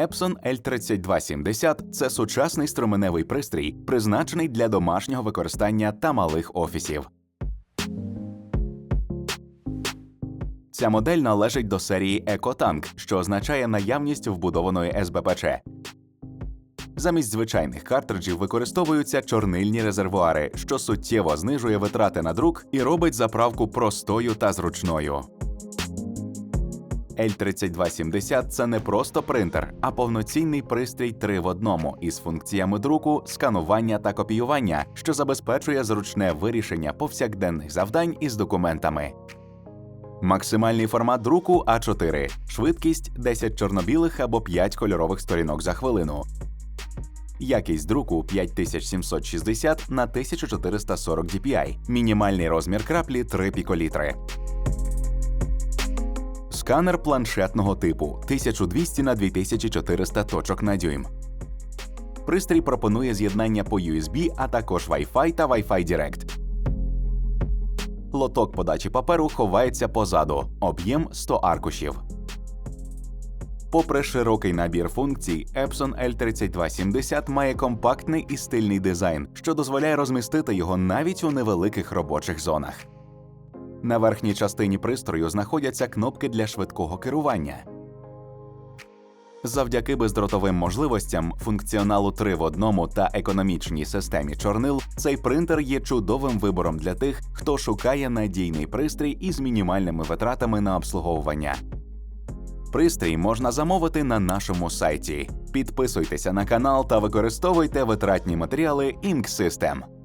Epson L3270 – це сучасний струменевий пристрій, призначений для домашнього використання та малих офісів. Ця модель належить до серії EcoTank, що означає наявність вбудованої СБПЧ. Замість звичайних картриджів використовуються чорнильні резервуари, що суттєво знижує витрати на друк і робить заправку простою та зручною. L3270 – це не просто принтер, а повноцінний пристрій 3 в одному із функціями друку, сканування та копіювання, що забезпечує зручне вирішення повсякденних завдань із документами. Максимальний формат друку А4, швидкість 10 чорнобілих або 5 кольорових сторінок за хвилину. Якість друку 5760 на 1440 dpi. Мінімальний розмір краплі 3 піколітри. Сканер планшетного типу 1200 на 2400 точок на дюйм. Пристрій пропонує з'єднання по USB, а також Wi-Fi та Wi-Fi Direct. Лоток подачі паперу ховається позаду, об'єм 100 аркушів. Попри широкий набір функцій, Epson L3270 має компактний і стильний дизайн, що дозволяє розмістити його навіть у невеликих робочих зонах. На верхній частині пристрою знаходяться кнопки для швидкого керування. Завдяки бездротовим можливостям, функціоналу 3 в одному та економічній системі чорнил, цей принтер є чудовим вибором для тих, хто шукає надійний пристрій із мінімальними витратами на обслуговування. Пристрій можна замовити на нашому сайті. Підписуйтеся на канал та використовуйте витратні матеріали Ink System.